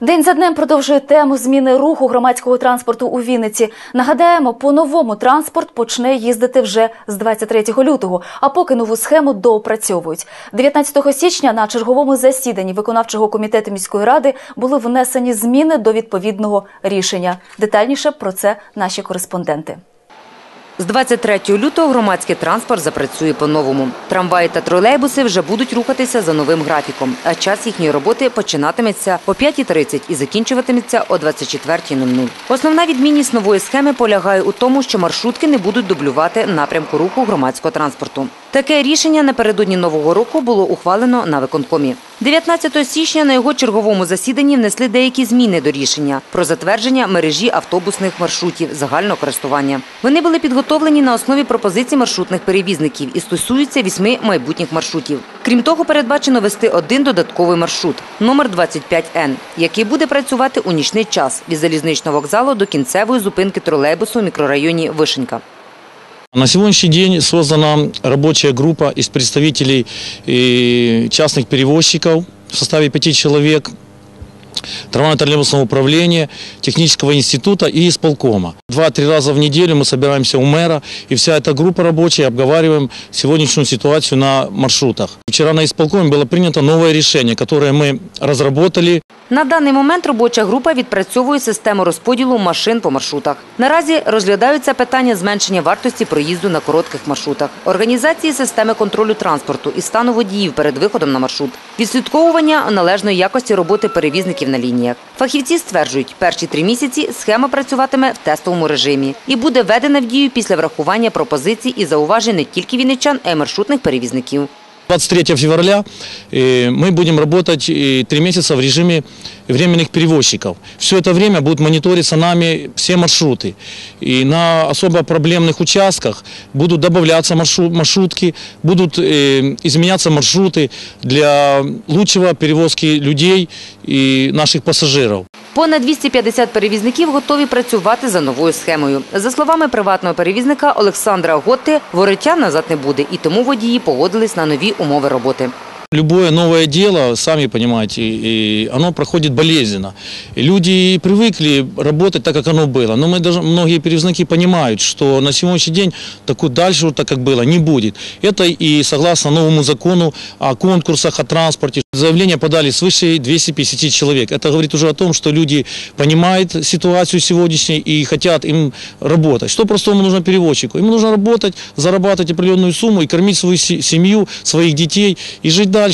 День за днем продовжує тему зміни руху громадського транспорту у Вінниці. Нагадаємо, по новому транспорт почне їздити вже з 23 лютого, а поки нову схему доопрацьовують. 19 січня на черговому засіданні виконавчого комітету міської ради були внесені зміни до відповідного рішення. Детальніше про це наші кореспонденти. З 23 лютого громадський транспорт запрацює по-новому. Трамваї та тролейбуси вже будуть рухатися за новим графіком, а час їхньої роботи починатиметься о 5.30 і закінчуватиметься о 24.00. Основна відмінність нової схеми полягає у тому, що маршрутки не будуть дублювати напрямку руху громадського транспорту. Таке рішення напередодні нового року було ухвалено на виконкомі. 19 січня на його черговому засіданні внесли деякі зміни до рішення про затвердження мережі автобусних маршрутів загального користування. Вони були підготовлені на основі пропозицій маршрутних перевізників і стосуються вісьми майбутніх маршрутів. Крім того, передбачено вести один додатковий маршрут номер 25Н, який буде працювати у нічний час від залізничного вокзалу до кінцевої зупинки тролейбусу у мікрорайоні Вишенька. На сегодняшний день создана рабочая группа из представителей э, частных перевозчиков в составе пяти человек, трамвайно-троллейбусного управления, технического института и исполкома. Два-три раза в неделю мы собираемся у мэра, и вся эта группа рабочая обговариваем сегодняшнюю ситуацию на маршрутах. Вчера на исполкоме было принято новое решение, которое мы разработали На даний момент робоча група відпрацьовує систему розподілу машин по маршрутах. Наразі розглядаються питання зменшення вартості проїзду на коротких маршрутах, організації системи контролю транспорту і стану водіїв перед виходом на маршрут, відслідковування належної якості роботи перевізників на лініях. Фахівці стверджують, перші три місяці схема працюватиме в тестовому режимі і буде введена в дію після врахування пропозицій і зауважень не тільки вінничан, а й маршрутних перевізників. 23 февраля э, мы будем работать э, три месяца в режиме временных перевозчиков. Все это время будут мониториться нами все маршруты. И на особо проблемных участках будут добавляться маршру- маршрутки, будут э, изменяться маршруты для лучшего перевозки людей и наших пассажиров. Понад 250 перевізників готові працювати за новою схемою. За словами приватного перевізника Олександра Готти, воротя назад не буде, і тому водії погодились на нові умови роботи. Любое новое дело, сами понимаете, и оно проходит болезненно. И люди привыкли работать так, как оно было. Но мы даже, многие перевозки понимают, что на сегодняшний день такой дальше, вот так как было, не будет. Это и согласно новому закону о конкурсах, о транспорте. Заявление подали свыше 250 человек. Это говорит уже о том, что люди понимают ситуацию сегодняшнюю и хотят им работать. Что простому нужно перевозчику? Ему нужно работать, зарабатывать определенную сумму и кормить свою се- семью, своих детей и жить дальше.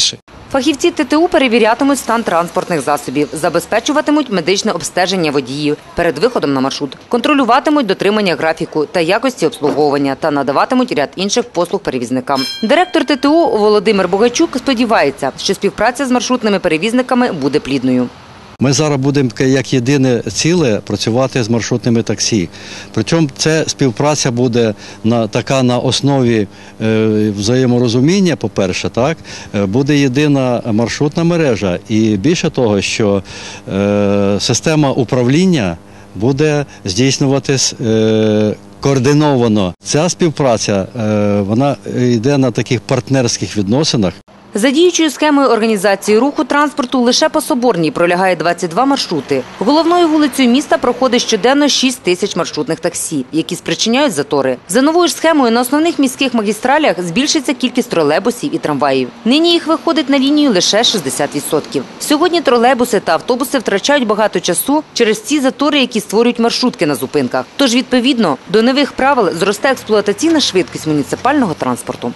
Фахівці ТТУ перевірятимуть стан транспортних засобів, забезпечуватимуть медичне обстеження водіїв перед виходом на маршрут, контролюватимуть дотримання графіку та якості обслуговування та надаватимуть ряд інших послуг перевізникам. Директор ТТУ Володимир Богачук сподівається, що співпраця з маршрутними перевізниками буде плідною. Ми зараз будемо як єдине ціле працювати з маршрутними таксі. Причому це співпраця буде на така на основі е, взаєморозуміння. По-перше, так Е, буде єдина маршрутна мережа, і більше того, що е, система управління буде здійснюватись. Е, Координовано ця співпраця е, вона йде на таких партнерських відносинах. За діючою схемою організації руху транспорту лише по Соборній пролягає 22 маршрути. Головною вулицею міста проходить щоденно 6 тисяч маршрутних таксі, які спричиняють затори. За новою ж схемою на основних міських магістралях збільшиться кількість тролейбусів і трамваїв. Нині їх виходить на лінію лише 60%. Сьогодні тролейбуси та автобуси втрачають багато часу через ці затори, які створюють маршрутки на зупинках. Тож, відповідно, до нових правил зросте експлуатаційна швидкість муніципального транспорту.